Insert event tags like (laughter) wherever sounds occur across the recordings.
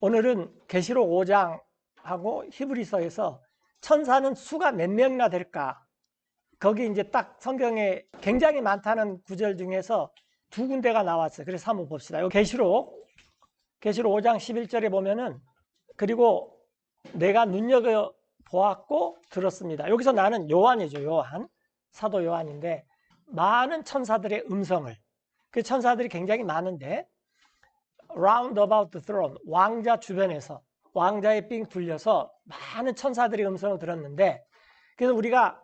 오늘은 계시록 5장하고 히브리서에서 천사는 수가 몇 명이나 될까? 거기 이제 딱 성경에 굉장히 많다는 구절 중에서 두 군데가 나왔어요. 그래서 한번 봅시다. 요 계시록 계시록 5장 11절에 보면은 그리고 내가 눈여겨 보았고 들었습니다. 여기서 나는 요한이죠. 요한. 사도 요한인데 많은 천사들의 음성을 그 천사들이 굉장히 많은데 round about the throne 왕자 주변에서 왕자의 삥 둘려서 많은 천사들의 음성을 들었는데 그래서 우리가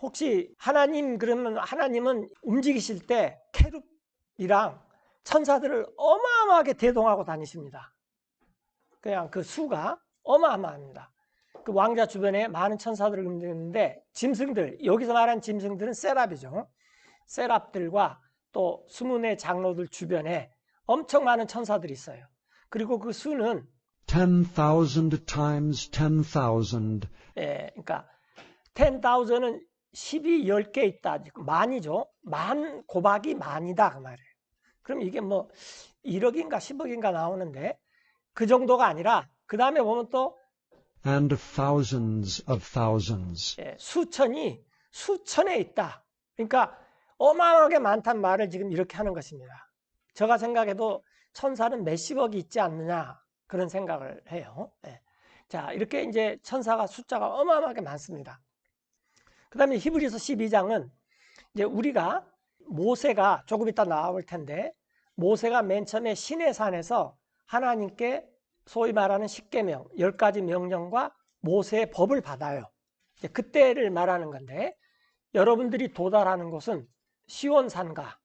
혹시 하나님 그러면 하나님은 움직이실 때 캐룹이랑 천사들을 어마어마하게 대동하고 다니십니다. 그냥 그 수가 어마어마합니다. 그 왕자 주변에 많은 천사들을 움직이는데 짐승들 여기서 말한 짐승들은 세랍이죠. 세랍들과 또 수문의 장로들 주변에 엄청 많은 천사들이 있어요. 그리고 그 수는 10,000 times 10,000 예, 그러니까 10,000은 10이 10개 있다. 만이죠. 만 곱하기 만이다 그 말이에요. 그럼 이게 뭐 1억인가 10억인가 나오는데 그 정도가 아니라 그 다음에 보면 또 and thousands of thousands. 예, 수천이 수천에 있다. 그러니까 어마어마하게 많단 말을 지금 이렇게 하는 것입니다. 제가 생각해도 천사는 몇십억이 있지 않느냐 그런 생각을 해요. 예. 자 이렇게 이제 천사가 숫자가 어마어마하게 많습니다. 그 다음에 히브리서 12장은 이제 우리가 모세가 조금 이따 나올 텐데 모세가 맨 처음에 신의 산에서 하나님께 소위 말하는 십계명, 열 가지 명령과 모세의 법을 받아요. 그때를 말하는 건데 여러분들이 도달하는 곳은 시원산과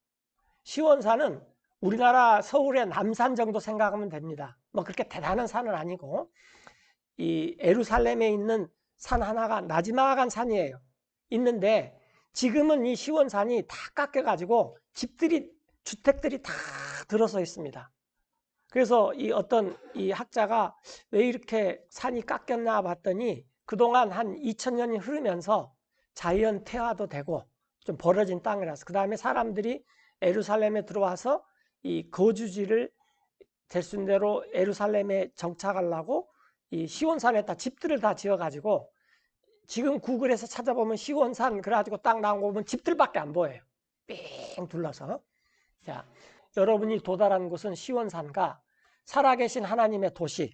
시원산은 우리나라 서울의 남산 정도 생각하면 됩니다. 뭐 그렇게 대단한 산은 아니고 이 에루살렘에 있는 산 하나가 나지막한 산이에요. 있는데 지금은 이 시원산이 다 깎여가지고 집들이 주택들이 다 들어서 있습니다. 그래서 이 어떤 이 학자가 왜 이렇게 산이 깎였나 봤더니 그동안 한 2000년이 흐르면서 자연 태화도 되고 좀 벌어진 땅이라서 그 다음에 사람들이 에루살렘에 들어와서 이 거주지를 될수 있는 대로 에루살렘에 정착하려고 이 시온산에다 집들을 다 지어가지고 지금 구글에서 찾아보면 시온산 그래가지고 딱 나온 거 보면 집들밖에 안 보여요. 삥 둘러서. 자, 여러분이 도달한 곳은 시온산과 살아계신 하나님의 도시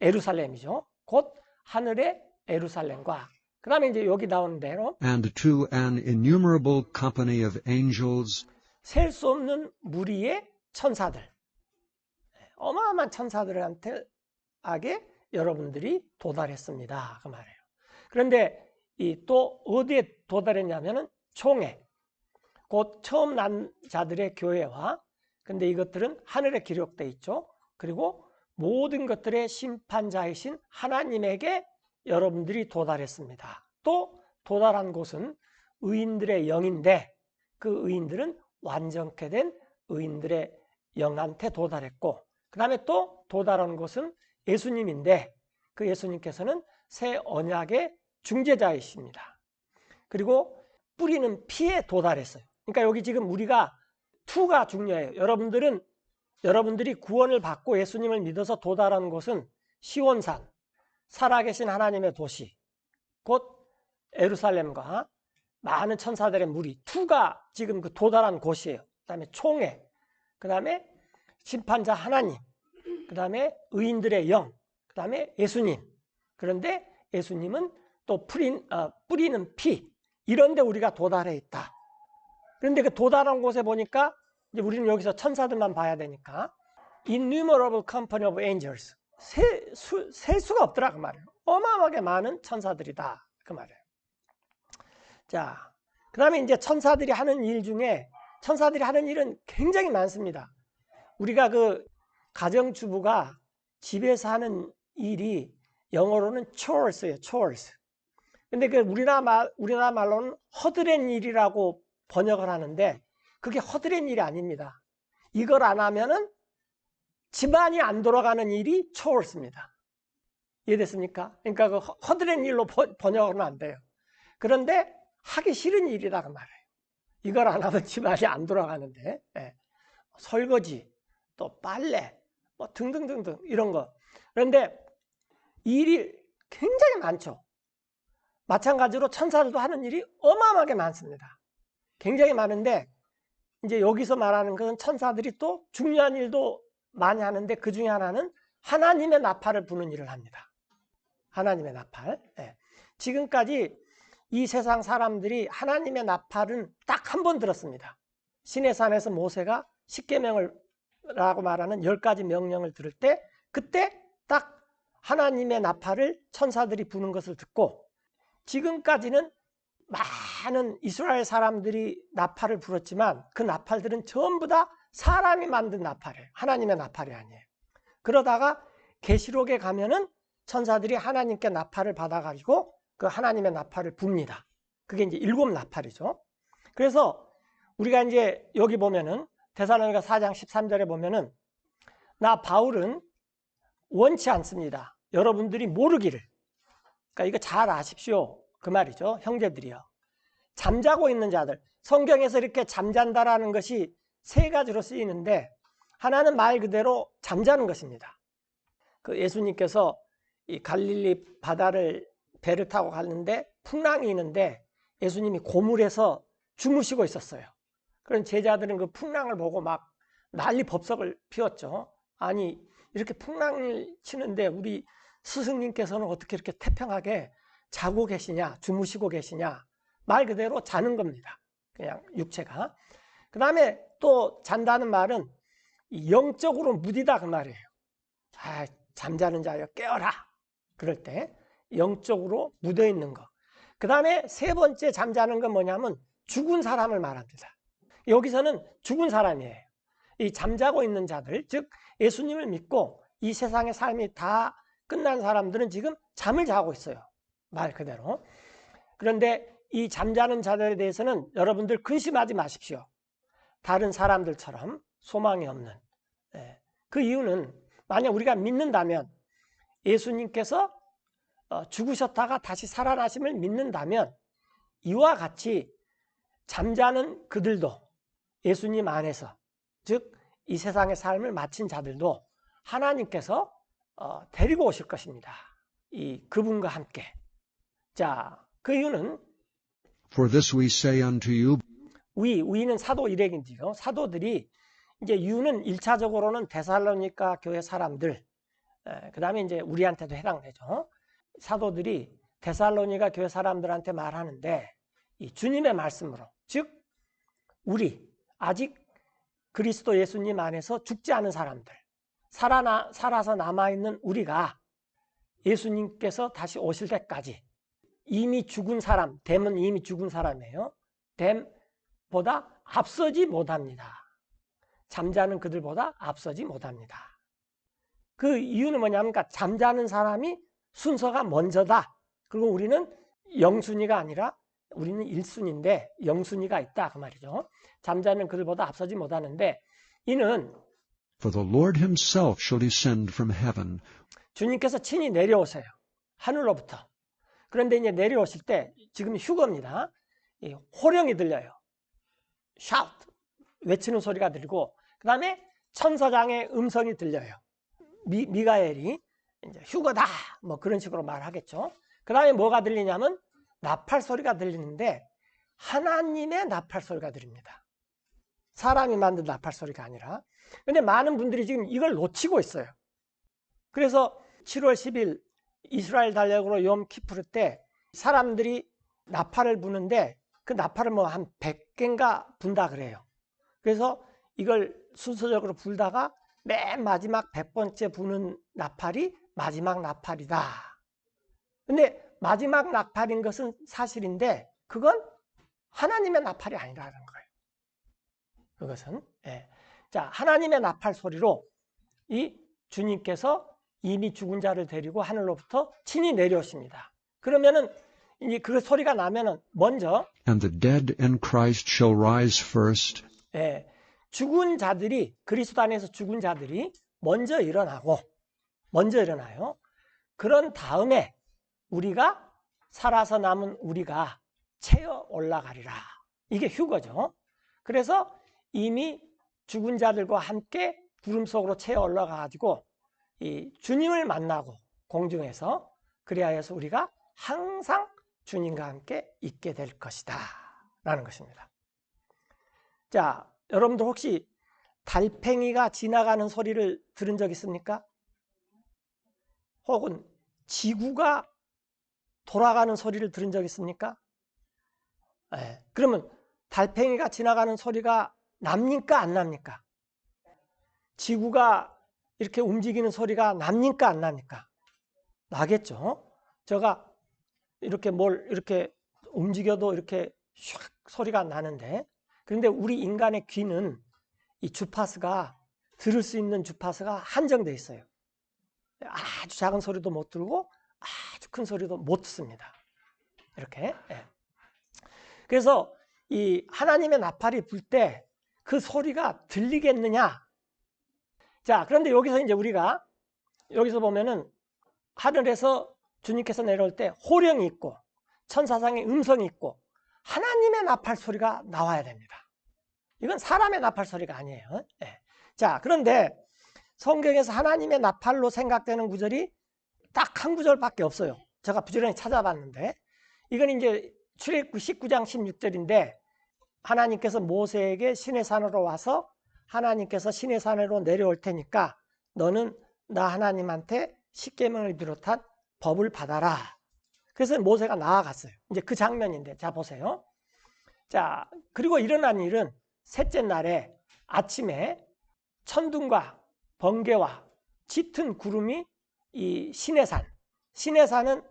에루살렘이죠. 곧 하늘의 에루살렘과 그 다음에 이제 여기 나오는 대로 and to an innumerable company of angels 셀 수 없는 무리의 천사들 어마어마한 천사들한테 하게 여러분들이 도달했습니다. 그 말이에요. 그런데 이 또 어디에 도달했냐면은 총회 곧 처음 난 자들의 교회와 근데 이것들은 하늘에 기록돼 있죠. 그리고 모든 것들의 심판자이신 하나님에게 여러분들이 도달했습니다. 또 도달한 곳은 의인들의 영인데 그 의인들은 완전케 된 의인들의 영한테 도달했고 그 다음에 또 도달한 곳은 예수님인데 그 예수님께서는 새 언약의 중재자이십니다. 그리고 뿌리는 피에 도달했어요. 그러니까 여기 지금 우리가 투가 중요해요. 여러분들은 여러분들이 구원을 받고 예수님을 믿어서 도달한 곳은 시온산, 살아계신 하나님의 도시, 곧 에루살렘과 많은 천사들의 무리, 투가 지금 그 도달한 곳이에요. 그 다음에 총회, 그 다음에 심판자 하나님, 그 다음에 의인들의 영, 그 다음에 예수님. 그런데 예수님은 또 뿌린, 어, 뿌리는 피, 이런데 우리가 도달해 있다. 그런데 그 도달한 곳에 보니까 이제 우리는 여기서 천사들만 봐야 되니까 innumerable company of angels 세, 수, 셀 수가 없더라 그 말이에요. 어마어마하게 많은 천사들이다 그 말이에요. 자, 그 다음에 이제 천사들이 하는 일 중에 천사들이 하는 일은 굉장히 많습니다. 우리가 그 가정주부가 집에서 하는 일이 영어로는 chores예요, chores. 근데 그 우리나라 말, 우리나라 말로는 허드렛 일이라고 번역을 하는데 그게 허드렛 일이 아닙니다. 이걸 안 하면은 집안이 안 돌아가는 일이 초월습니다. 이해됐습니까? 그러니까 그 허드렛 일로 번역하면 안 돼요. 그런데 하기 싫은 일이다 그 말이에요. 이걸 안 하면 집안이 안 돌아가는데 예. 설거지, 또 빨래, 뭐 등등등등 이런 거. 그런데 일이 굉장히 많죠. 마찬가지로 천사들도 하는 일이 어마어마하게 많습니다. 굉장히 많은데 이제 여기서 말하는 것은 천사들이 또 중요한 일도 많이 하는데 그 중에 하나는 하나님의 나팔을 부는 일을 합니다. 하나님의 나팔. 예. 지금까지 이 세상 사람들이 하나님의 나팔은 딱 한 번 들었습니다. 시내산에서 모세가 십계명을 라고 말하는 열 가지 명령을 들을 때 그때 딱 하나님의 나팔을 천사들이 부는 것을 듣고 지금까지는 많은 이스라엘 사람들이 나팔을 불었지만 그 나팔들은 전부 다 사람이 만든 나팔이에요. 하나님의 나팔이 아니에요. 그러다가 계시록에 가면은 천사들이 하나님께 나팔을 받아가지고 그 하나님의 나팔을 붑니다. 그게 이제 일곱 나팔이죠. 그래서 우리가 이제 여기 보면은 대사로니가 4장 13절에 보면은 나 바울은 원치 않습니다. 여러분들이 모르기를. 그러니까 이거 잘 아십시오. 그 말이죠. 형제들이요. 잠자고 있는 자들. 성경에서 이렇게 잠잔다라는 것이 세 가지로 쓰이는데 하나는 말 그대로 잠자는 것입니다. 그 예수님께서 이 갈릴리 바다를 배를 타고 갔는데 풍랑이 있는데 예수님이 고물에서 주무시고 있었어요. 그런 제자들은 그 풍랑을 보고 막 난리 법석을 피웠죠. 아니 이렇게 풍랑을 치는데 우리 스승님께서는 어떻게 이렇게 태평하게 자고 계시냐, 주무시고 계시냐. 말 그대로 자는 겁니다. 그냥 육체가. 그 다음에 또 잔다는 말은 영적으로 무디다 그 말이에요. 아, 잠자는 자여 깨어라. 그럴 때 영적으로 묻어 있는 거. 그 다음에 세 번째 잠자는 건 뭐냐면 죽은 사람을 말합니다. 여기서는 죽은 사람이에요. 이 잠자고 있는 자들, 즉 예수님을 믿고 이 세상의 삶이 다 끝난 사람들은 지금 잠을 자고 있어요. 말 그대로. 그런데 이 잠자는 자들에 대해서는 여러분들 근심하지 마십시오. 다른 사람들처럼 소망이 없는. 예. 그 이유는 만약 우리가 믿는다면 예수님께서 어, 죽으셨다가 다시 살아나심을 믿는다면 이와 같이 잠자는 그들도 예수님 안에서 즉 이 세상의 삶을 마친 자들도 하나님께서 어, 데리고 오실 것입니다. 이 그분과 함께. 자, 그 이유는 For this we say unto you, 위, 위는 사도 일행인데요. 사도들이 이제 유는 1차적으로는 데살로니카 교회 사람들, 그 다음에 이제 우리한테도 해당되죠. 사도들이 데살로니가 교회 사람들한테 말하는데 이 주님의 말씀으로 즉 우리 아직 그리스도 예수님 안에서 죽지 않은 사람들 살아나, 살아서 남아있는 우리가 예수님께서 다시 오실 때까지 이미 죽은 사람 댐은 이미 죽은 사람이에요. 댐보다 앞서지 못합니다. 잠자는 그들보다 앞서지 못합니다. 그 이유는 뭐냐면 그러니까 잠자는 사람이 순서가 먼저다. 그리고 우리는 영순위가 아니라 우리는 1순위인데 영순위가 있다 그 말이죠. 잠자는 그들보다 앞서지 못하는데 이는 For the Lord himself shall descend from heaven 주님께서 친히 내려오세요. 하늘로부터. 그런데 이제 내려오실 때 지금 휴거입니다. 이 호령이 들려요. 샤우트 외치는 소리가 들리고 그 다음에 천사장의 음성이 들려요. 미, 미가엘이 이제 휴거다 뭐 그런 식으로 말하겠죠. 그 다음에 뭐가 들리냐면 나팔 소리가 들리는데 하나님의 나팔 소리가 들립니다. 사람이 만든 나팔 소리가 아니라. 근데 많은 분들이 지금 이걸 놓치고 있어요. 그래서 7월 10일 이스라엘 달력으로 염 키프르 때 사람들이 나팔을 부는데 그 나팔을 뭐 한 100개인가 분다 그래요. 그래서 이걸 순서적으로 불다가 맨 마지막 100번째 부는 나팔이 마지막 나팔이다. 근데 마지막 나팔인 것은 사실인데 그건 하나님의 나팔이 아니라는 거예요. 그것은 예. 자 하나님의 나팔 소리로 이 주님께서 이미 죽은 자를 데리고 하늘로부터 친히 내려오십니다. 그러면은 이제 그 소리가 나면은 먼저 and the dead in Christ shall rise first 예, 죽은 자들이 그리스도 안에서 죽은 자들이 먼저 일어나고 먼저 일어나요. 그런 다음에 우리가 살아서 남은 우리가 채어 올라가리라. 이게 휴거죠. 그래서 이미 죽은 자들과 함께 구름 속으로 채어 올라가 가지고 이 주님을 만나고 공중에서 해서 우리가 항상 주님과 함께 있게 될 것이다. 라는 것입니다. 자, 여러분들 혹시 달팽이가 지나가는 소리를 들은 적 있습니까? 혹은 지구가 돌아가는 소리를 들은 적 있습니까? 예, 그러면 달팽이가 지나가는 소리가 납니까? 안 납니까? 지구가 이렇게 움직이는 소리가 납니까? 안 납니까? 나겠죠? 제가 이렇게 뭘 이렇게 움직여도 이렇게 샥 소리가 나는데 그런데 우리 인간의 귀는 이 주파수가 들을 수 있는 주파수가 한정돼 있어요. 아주 작은 소리도 못 들고 아주 큰 소리도 못 듣습니다. 이렇게. 예. 그래서 이 하나님의 나팔이 불 때 그 소리가 들리겠느냐? 자, 그런데 여기서 이제 우리가 여기서 보면은 하늘에서 주님께서 내려올 때 호령이 있고 천사상의 음성이 있고 하나님의 나팔 소리가 나와야 됩니다. 이건 사람의 나팔 소리가 아니에요. 예. 자, 그런데 성경에서 하나님의 나팔로 생각되는 구절이 딱 한 구절밖에 없어요. 제가 부지런히 찾아봤는데 이건 이제 출애굽 19장 16절인데 하나님께서 모세에게 신의 산으로 와서 하나님께서 신의 산으로 내려올 테니까 너는 나 하나님한테 십계명을 비롯한 법을 받아라. 그래서 모세가 나아갔어요. 이제 그 장면인데 자 보세요. 자 그리고 일어난 일은 셋째 날에 아침에 천둥과 번개와 짙은 구름이 이 시내산 시내산은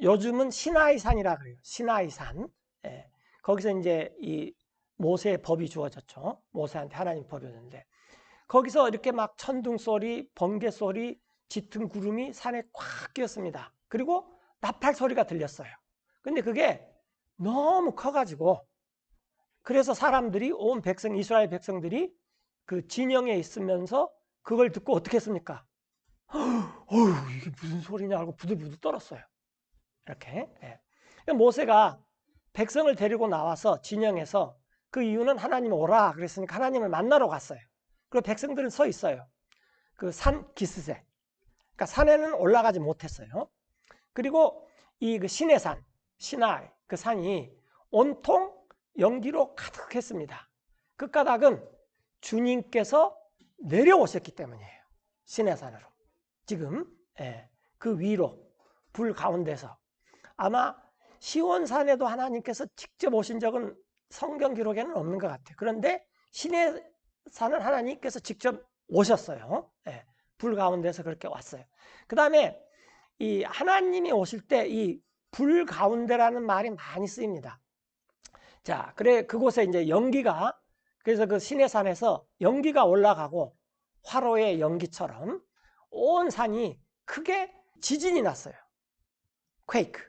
요즘은 시나이산이라 그래요. 시나이산. 예. 거기서 이제 이 모세의 법이 주어졌죠. 모세한테 하나님 법이 었는데 거기서 이렇게 막 천둥 소리, 번개 소리, 짙은 구름이 산에 꽉 끼었습니다. 그리고 나팔 소리가 들렸어요. 근데 그게 너무 커가지고 그래서 사람들이 온 백성 이스라엘 백성들이 그 진영에 있으면서 그걸 듣고 어떻게 했습니까? (gasps) 어휴 이게 무슨 소리냐 하고 부들부들 떨었어요. 이렇게 예. 모세가 백성을 데리고 나와서 진영에서 그 이유는 하나님 오라 그랬으니까 하나님을 만나러 갔어요. 그리고 백성들은 서 있어요. 그 산 기스세. 그러니까 산에는 올라가지 못했어요. 그리고 이그 시내산, 시나이 그 산이 온통 연기로 가득했습니다. 그 까닭은 주님께서 내려오셨기 때문이에요. 시내산으로. 지금 예, 그 위로 불 가운데서 아마 시온산에도 하나님께서 직접 오신 적은 성경 기록에는 없는 것 같아요. 그런데 시내산은 하나님께서 직접 오셨어요. 예, 불 가운데서 그렇게 왔어요. 그 다음에 이 하나님이 오실 때 이 불 가운데라는 말이 많이 쓰입니다. 자, 그래 그곳에 이제 연기가 그래서 그 시내산에서 연기가 올라가고 화로의 연기처럼 온 산이 크게 지진이 났어요. 퀘이크.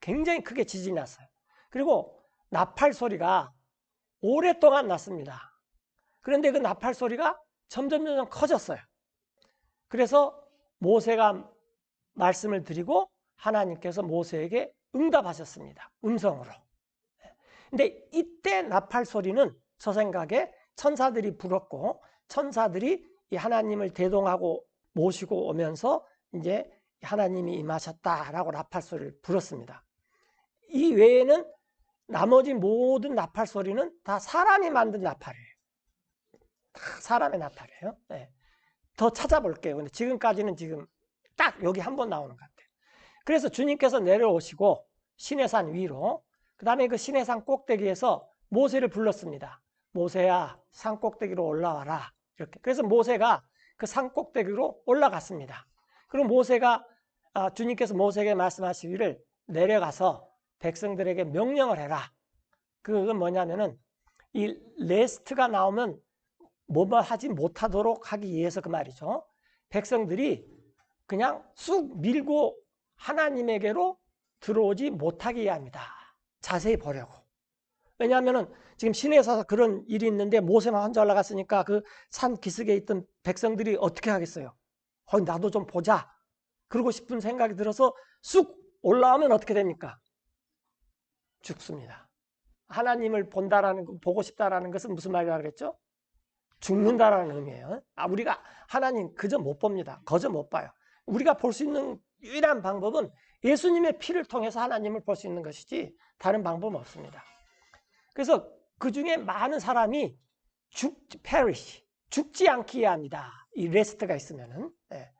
굉장히 크게 지진이 났어요. 그리고 나팔 소리가 오랫동안 났습니다. 그런데 그 나팔 소리가 점점 점점 커졌어요. 그래서 모세가 말씀을 드리고 하나님께서 모세에게 응답하셨습니다. 음성으로. 근데 이때 나팔 소리는 저 생각에 천사들이 불었고 천사들이 이 하나님을 대동하고 모시고 오면서 이제 하나님이 임하셨다라고 나팔 소리를 불었습니다. 이 외에는 나머지 모든 나팔 소리는 다 사람이 만든 나팔이에요. 다 사람의 나팔이에요. 네. 더 찾아볼게요. 근데 지금까지는 지금 딱 여기 한 번 나오는 것 같아요. 그래서 주님께서 내려오시고 시내산 위로 그 다음에 그 시내산 꼭대기에서 모세를 불렀습니다. 모세야 산 꼭대기로 올라와라. 이렇게. 그래서 모세가 그 산 꼭대기로 올라갔습니다. 그럼 모세가 아, 주님께서 모세에게 말씀하시기를 내려가서 백성들에게 명령을 해라. 그건 뭐냐면은 이 레스트가 나오면 뭐뭐 하지 못하도록 하기 위해서 그 말이죠. 백성들이 그냥 쑥 밀고 하나님에게로 들어오지 못하게 합니다. 자세히 보려고. 왜냐하면은 지금 시내에서 그런 일이 있는데 모세만 혼자 올라갔으니까 그 산 기슭에 있던 백성들이 어떻게 하겠어요? 어, 나도 좀 보자. 그러고 싶은 생각이 들어서 쑥 올라오면 어떻게 됩니까? 죽습니다. 하나님을 본다라는 보고 싶다라는 것은 무슨 말이라고 그랬죠? 죽는다라는 의미예요. 아, 우리가 하나님 그저 못 봅니다. 거저 못 봐요. 우리가 볼 수 있는 유일한 방법은 예수님의 피를 통해서 하나님을 볼 수 있는 것이지 다른 방법은 없습니다. 그래서 그 중에 많은 사람이 죽, perish, 죽지 않기에 합니다. 이 레스트가 있으면은. 예.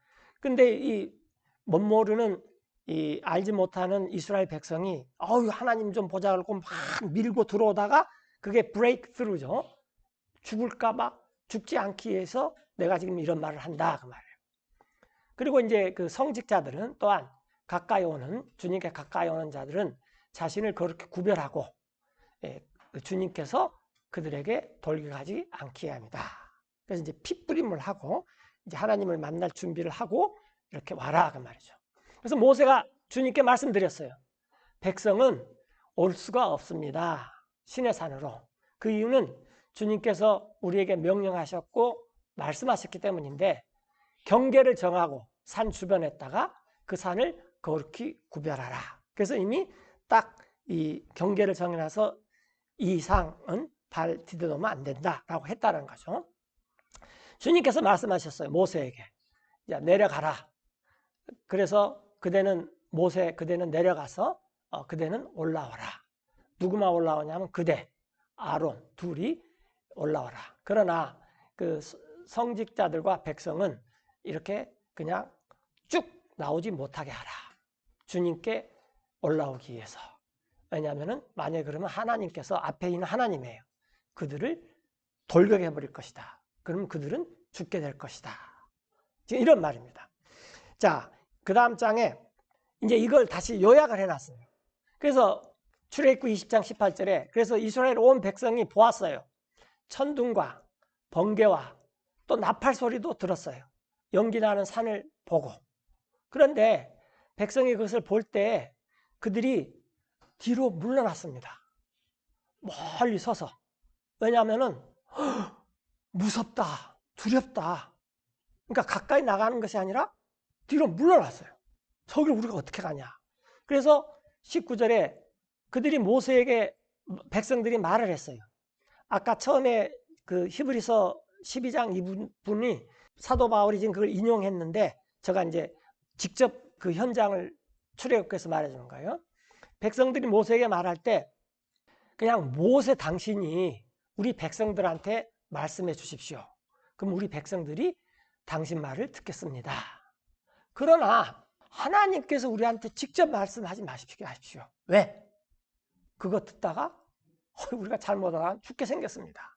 근데 이 못 모르는 이 알지 못하는 이스라엘 백성이 어유 하나님 좀 보자 그러고 막 밀고 들어오다가 그게 브레이크 스루죠. 죽을까 봐 죽지 않기 위해서 내가 지금 이런 말을 한다 그 말이에요. 그리고 이제 그 성직자들은 또한 가까이 오는 주님께 가까이 오는 자들은 자신을 그렇게 구별하고 예, 그 주님께서 그들에게 돌격하지 않게 합니다. 그래서 이제 핏부림을 하고 이제 하나님을 만날 준비를 하고 이렇게 와라 그 말이죠. 그래서 모세가 주님께 말씀드렸어요. 백성은 올 수가 없습니다. 신의 산으로. 그 이유는 주님께서 우리에게 명령하셨고 말씀하셨기 때문인데 경계를 정하고 산 주변에다가 그 산을 거룩히 구별하라. 그래서 이미 딱 이 경계를 정해놔서 이 이상은 발 디뎌놓으면 안 된다라고 했다는 거죠. 주님께서 말씀하셨어요. 모세에게. 야, 내려가라. 그래서 그대는 모세 그대는 내려가서 어, 그대는 올라와라. 누구만 올라오냐면 그대, 아론 둘이 올라와라. 그러나 그 성직자들과 백성은 이렇게 그냥 쭉 나오지 못하게 하라. 주님께 올라오기 위해서. 왜냐하면 만약에 그러면 하나님께서 앞에 있는 하나님이에요. 그들을 돌격해 버릴 것이다. 그러면 그들은 죽게 될 것이다. 지금 이런 말입니다. 자, 그 다음 장에 이제 이걸 다시 요약을 해놨어요. 그래서 출애굽 20장 18절에 그래서 이스라엘 온 백성이 보았어요. 천둥과 번개와 또 나팔 소리도 들었어요. 연기 나는 산을 보고. 그런데 백성이 그것을 볼 때 그들이 뒤로 물러났습니다. 멀리 서서. 왜냐하면은 (gasps) 무섭다, 두렵다. 그러니까 가까이 나가는 것이 아니라 뒤로 물러났어요. 저기를 우리가 어떻게 가냐. 그래서 19절에 그들이 모세에게 백성들이 말을 했어요. 아까 처음에 그 히브리서 12장 2분이 사도 바울이 지금 그걸 인용했는데 제가 이제 직접 그 현장을 출애굽해서 말해주는 거예요. 백성들이 모세에게 말할 때 그냥 모세 당신이 우리 백성들한테 말씀해 주십시오. 그럼 우리 백성들이 당신 말을 듣겠습니다. 그러나 하나님께서 우리한테 직접 말씀하지 마십시오. 하십시오. 왜? 그거 듣다가 우리가 잘못하면 죽게 생겼습니다.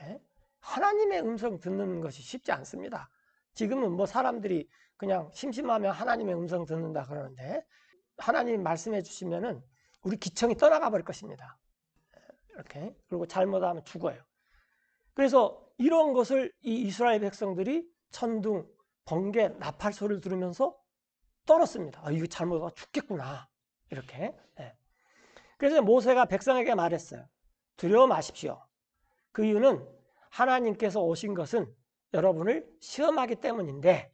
네? 하나님의 음성 듣는 것이 쉽지 않습니다. 지금은 뭐 사람들이 그냥 심심하면 하나님의 음성 듣는다 그러는데 하나님 말씀해 주시면은 우리 기청이 떠나가 버릴 것입니다. 이렇게 그리고 잘못하면 죽어요. 그래서 이런 것을 이 이스라엘 백성들이 천둥, 번개, 나팔 소리를 들으면서 떨었습니다. 아, 이거 잘못하면 죽겠구나. 이렇게. 네. 그래서 모세가 백성에게 말했어요. 두려워 마십시오. 그 이유는 하나님께서 오신 것은 여러분을 시험하기 때문인데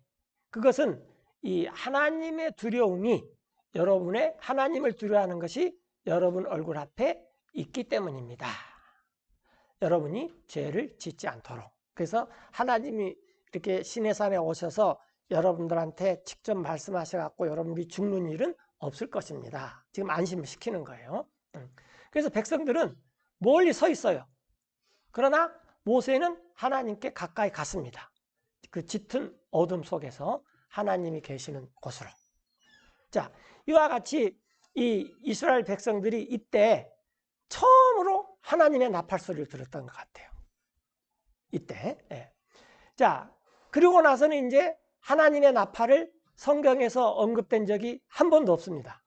그것은 이 하나님의 두려움이 여러분의 하나님을 두려워하는 것이 여러분 얼굴 앞에 있기 때문입니다. 여러분이 죄를 짓지 않도록. 그래서 하나님이 이렇게 시내산에 오셔서 여러분들한테 직접 말씀하셔갖고 여러분이 죽는 일은 없을 것입니다. 지금 안심을 시키는 거예요. 그래서 백성들은 멀리 서 있어요. 그러나 모세는 하나님께 가까이 갔습니다. 그 짙은 어둠 속에서 하나님이 계시는 곳으로. 자, 이와 같이 이 이스라엘 백성들이 이때 처음으로 하나님의 나팔 소리를 들었던 것 같아요. 이때. 예. 자, 그리고 나서는 이제 하나님의 나팔을 성경에서 언급된 적이 한 번도 없습니다.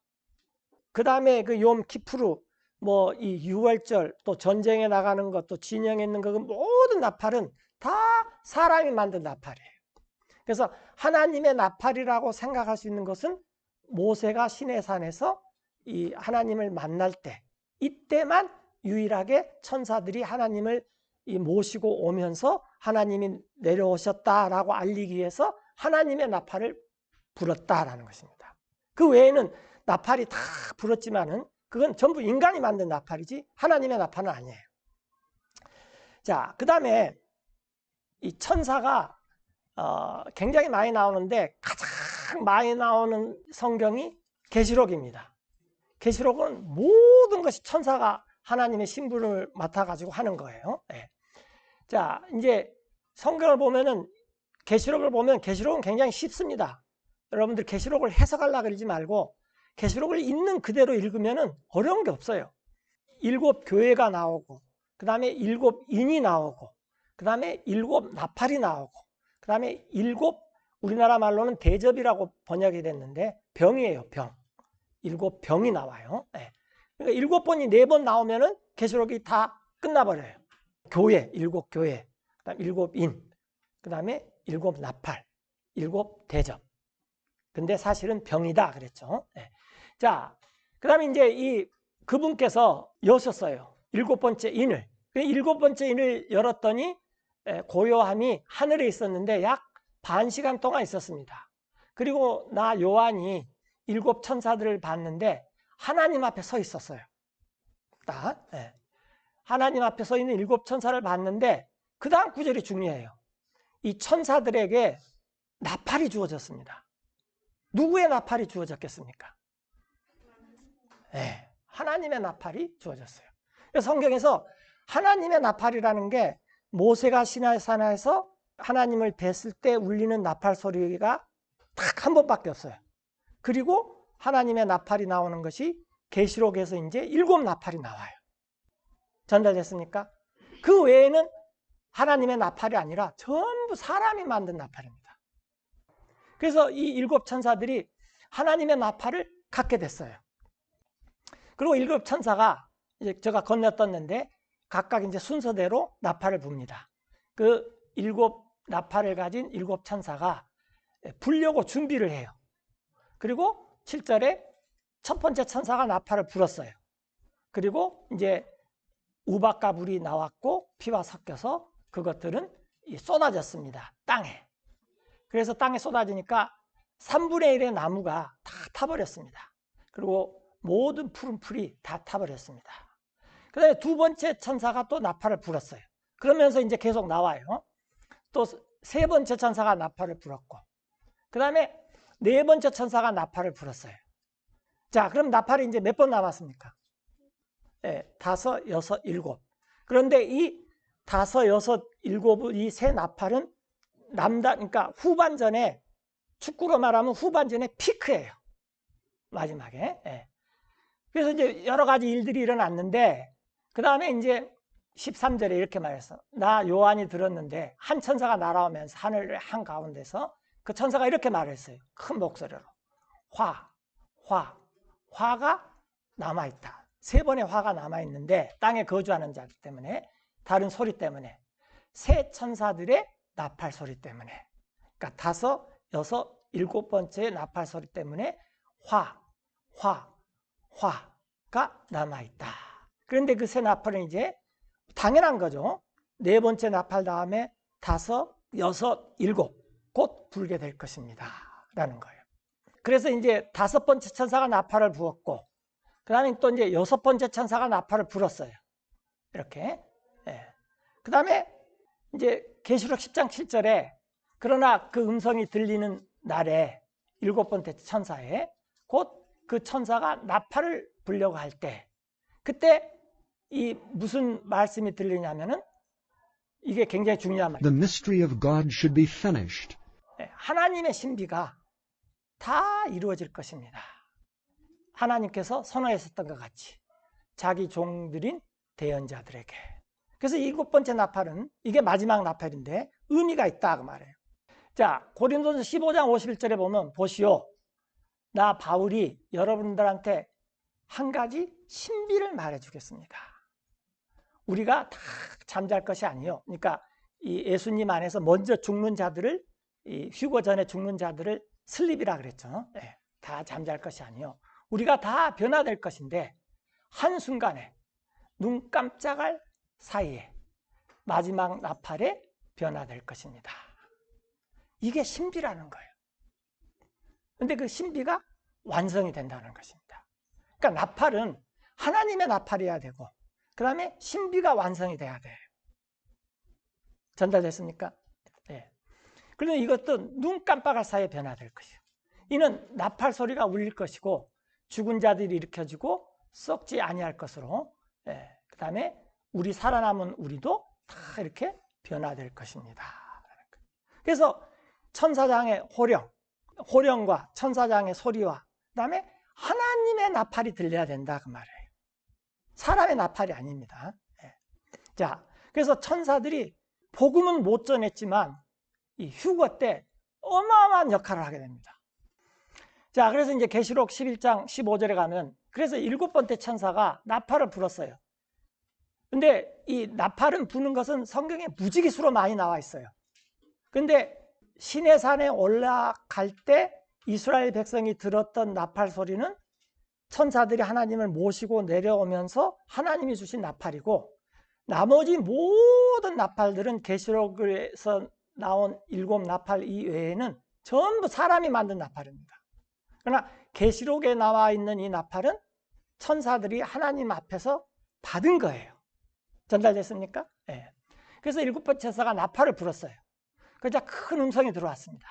그 다음에 그 욤 키프루, 뭐 이 유월절, 또 전쟁에 나가는 것, 또 진영에 있는 것, 그 모든 나팔은 다 사람이 만든 나팔이에요. 그래서 하나님의 나팔이라고 생각할 수 있는 것은 모세가 시내산에서 이 하나님을 만날 때, 이때만 유일하게 천사들이 하나님을 모시고 오면서 하나님이 내려오셨다라고 알리기 위해서 하나님의 나팔을 불었다라는 것입니다. 그 외에는 나팔이 다 불었지만은 그건 전부 인간이 만든 나팔이지 하나님의 나팔은 아니에요. 자, 그 다음에 이 천사가 어, 굉장히 많이 나오는데 가장 많이 나오는 성경이 계시록입니다. 계시록은 모든 것이 천사가 하나님의 신분을 맡아 가지고 하는 거예요. 예. 자, 이제 성경을 보면은 계시록을 보면 계시록은 굉장히 쉽습니다. 여러분들 계시록을 해석하려고 그러지 말고 계시록을 있는 그대로 읽으면은 어려운 게 없어요. 일곱 교회가 나오고 그다음에 일곱 인이 나오고 그다음에 일곱 나팔이 나오고 그다음에 일곱 우리나라 말로는 대접이라고 번역이 됐는데 병이에요, 병. 일곱 병이 나와요. 예. 그러니까 일곱 번이 네 번 나오면은 계시록이 다 끝나버려요. 교회, 일곱 교회, 그다음 일곱 인, 그다음에 일곱 나팔, 일곱 대접. 근데 사실은 병이다 그랬죠. 예. 자, 그다음에 이제 이 그분께서 여셨어요. 일곱 번째 인을. 그 일곱 번째 인을 열었더니 예, 고요함이 하늘에 있었는데 약 반 시간 동안 있었습니다. 그리고 나 요한이 일곱 천사들을 봤는데 하나님 앞에 서 있었어요. 딱. 예. 하나님 앞에 서 있는 일곱 천사를 봤는데 그 다음 구절이 중요해요. 이 천사들에게 나팔이 주어졌습니다. 누구의 나팔이 주어졌겠습니까? 네, 하나님의 나팔이 주어졌어요. 성경에서 하나님의 나팔이라는 게 모세가 시나이산에서 하나님을 뵀을 때 울리는 나팔 소리가 딱 한 번밖에 없어요. 그리고 하나님의 나팔이 나오는 것이 계시록에서 이제 일곱 나팔이 나와요. 전달됐습니까? 그 외에는 하나님의 나팔이 아니라 전부 사람이 만든 나팔입니다. 그래서 이 일곱 천사들이 하나님의 나팔을 갖게 됐어요. 그리고 일곱 천사가 이제 제가 건너떴는데 각각 이제 순서대로 나팔을 붑니다. 그 일곱 나팔을 가진 일곱 천사가 불려고 준비를 해요. 그리고 7절에 첫 번째 천사가 나팔을 불었어요. 그리고 이제 우박과 물이 나왔고 피와 섞여서 그것들은 쏟아졌습니다. 땅에. 그래서 땅에 쏟아지니까 3분의 1의 나무가 다 타버렸습니다. 그리고 모든 푸른 풀이 다 타버렸습니다. 그 다음에 두 번째 천사가 또 나팔을 불었어요. 그러면서 이제 계속 나와요. 또 세 번째 천사가 나팔을 불었고, 그 다음에 네 번째 천사가 나팔을 불었어요. 자, 그럼 나팔이 이제 몇 번 남았습니까? 네, 다섯, 여섯, 일곱. 그런데 이 다섯, 여섯, 일곱, 이 세 나팔은 남다, 그러니까 후반전에, 축구로 말하면 후반전에 피크예요. 마지막에. 예. 그래서 이제 여러 가지 일들이 일어났는데, 그 다음에 이제 13절에 이렇게 말했어. 나 요한이 들었는데, 한 천사가 날아오면서 하늘 한가운데서 그 천사가 이렇게 말했어요. 큰 목소리로. 화, 화, 화가 남아있다. 세 번의 화가 남아있는데, 땅에 거주하는 자들 때문에, 다른 소리 때문에, 새 천사들의 나팔 소리 때문에, 그러니까 다섯, 여섯, 일곱 번째 나팔 소리 때문에 화, 화, 화가 남아있다. 그런데 그 새 나팔은 이제 당연한 거죠. 네 번째 나팔 다음에 다섯, 여섯, 일곱 곧 불게 될 것입니다. 라는 거예요. 그래서 이제 다섯 번째 천사가 나팔을 부었고, 그 다음에 또 이제 여섯 번째 천사가 나팔을 불었어요. 이렇게. 예. 그 다음에 이제 계시록 10장 7절에 그러나 그 음성이 들리는 날에 일곱 번째 천사에 곧 그 천사가 나팔을 불려고 할 때 그때 이 무슨 말씀이 들리냐면은 이게 굉장히 중요한 말이에요. The mystery of God should be finished. 예, 하나님의 신비가 다 이루어질 것입니다. 하나님께서 선언했었던 것 같이 자기 종들인 대언자들에게. 그래서 일곱 번째 나팔은 이게 마지막 나팔인데 의미가 있다 그 말이에요. 자, 고린도서 15장 51절에 보면 보시오. 나 바울이 여러분들한테 한 가지 신비를 말해 주겠습니다. 우리가 다 잠잘 것이 아니요. 그러니까 이 예수님 안에서 먼저 죽는 자들을 이 휴거 전에 죽는 자들을 슬립이라 그랬죠. 네, 다 잠잘 것이 아니요. 우리가 다 변화될 것인데 한 순간에 눈 깜짝할 사이에 마지막 나팔에 변화될 것입니다. 이게 신비라는 거예요. 근데 그 신비가 완성이 된다는 것입니다. 그러니까 나팔은 하나님의 나팔이어야 되고, 그 다음에 신비가 완성이 돼야 돼요. 전달됐습니까? 그런데 이것도 눈 깜빡할 사이에 변화될 것이요. 이는 나팔 소리가 울릴 것이고 죽은 자들이 일으켜지고 썩지 아니할 것으로 예, 그 다음에 우리 살아남은 우리도 다 이렇게 변화될 것입니다. 그래서 천사장의 호령, 호령과 천사장의 소리와 그 다음에 하나님의 나팔이 들려야 된다 그 말이에요. 사람의 나팔이 아닙니다. 예. 자, 그래서 천사들이 복음은 못 전했지만 이 휴거 때 어마어마한 역할을 하게 됩니다. 자, 그래서 이제 계시록 11장 15절에 가면 그래서 일곱 번째 천사가 나팔을 불었어요. 근데 이 나팔은 부는 것은 성경에 무지기수로 많이 나와 있어요. 근데 신의 산에 올라갈 때 이스라엘 백성이 들었던 나팔 소리는 천사들이 하나님을 모시고 내려오면서 하나님이 주신 나팔이고 나머지 모든 나팔들은 계시록에서 나온 일곱 나팔 이외에는 전부 사람이 만든 나팔입니다. 그러나 계시록에 나와 있는 이 나팔은 천사들이 하나님 앞에서 받은 거예요. 전달됐습니까? 예. 그래서 일곱 번째 천사가 나팔을 불었어요. 그러자 큰 음성이 들어왔습니다.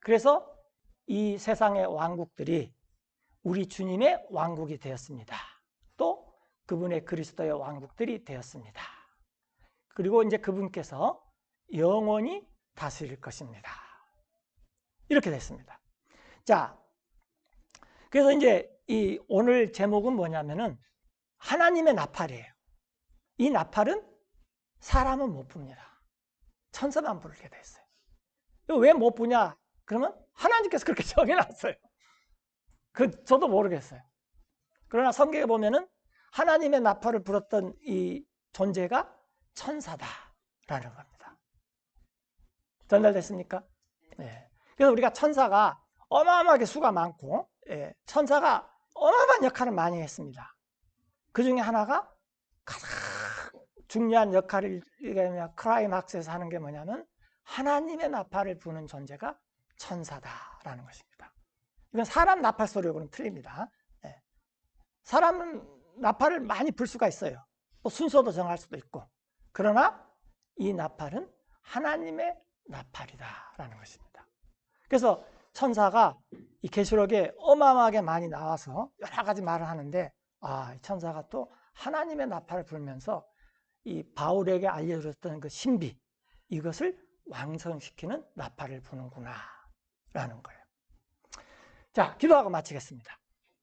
그래서 이 세상의 왕국들이 우리 주님의 왕국이 되었습니다. 또 그분의 그리스도의 왕국들이 되었습니다. 그리고 이제 그분께서 영원히 다스릴 것입니다. 이렇게 됐습니다. 자, 그래서 이제 이 오늘 제목은 뭐냐면은 하나님의 나팔이에요. 이 나팔은 사람은 못 붑니다. 천사만 부르게 돼 있어요. 왜 못 부냐? 그러면 하나님께서 그렇게 (laughs) 정해놨어요. 그 저도 모르겠어요. 그러나 성경에 보면은 하나님의 나팔을 불었던 이 존재가 천사다라는 겁니다. 전달됐습니까? 네. 그래서 우리가 천사가 어마어마하게 수가 많고 예, 천사가 어마어마한 역할을 많이 했습니다. 그 중에 하나가 가장 중요한 역할을 크라이막스에서 하는 게 뭐냐면 하나님의 나팔을 부는 존재가 천사다라는 것입니다. 이건 사람 나팔 소리하고는 틀립니다. 예. 사람은 나팔을 많이 불 수가 있어요. 또 순서도 정할 수도 있고. 그러나 이 나팔은 하나님의 나팔이다라는 것입니다. 그래서 천사가 이 계시록에 어마어마하게 많이 나와서 여러 가지 말을 하는데 아, 천사가 또 하나님의 나팔을 불면서 이 바울에게 알려줬던 그 신비 이것을 완성시키는 나팔을 부는구나 라는 거예요. 자, 기도하고 마치겠습니다.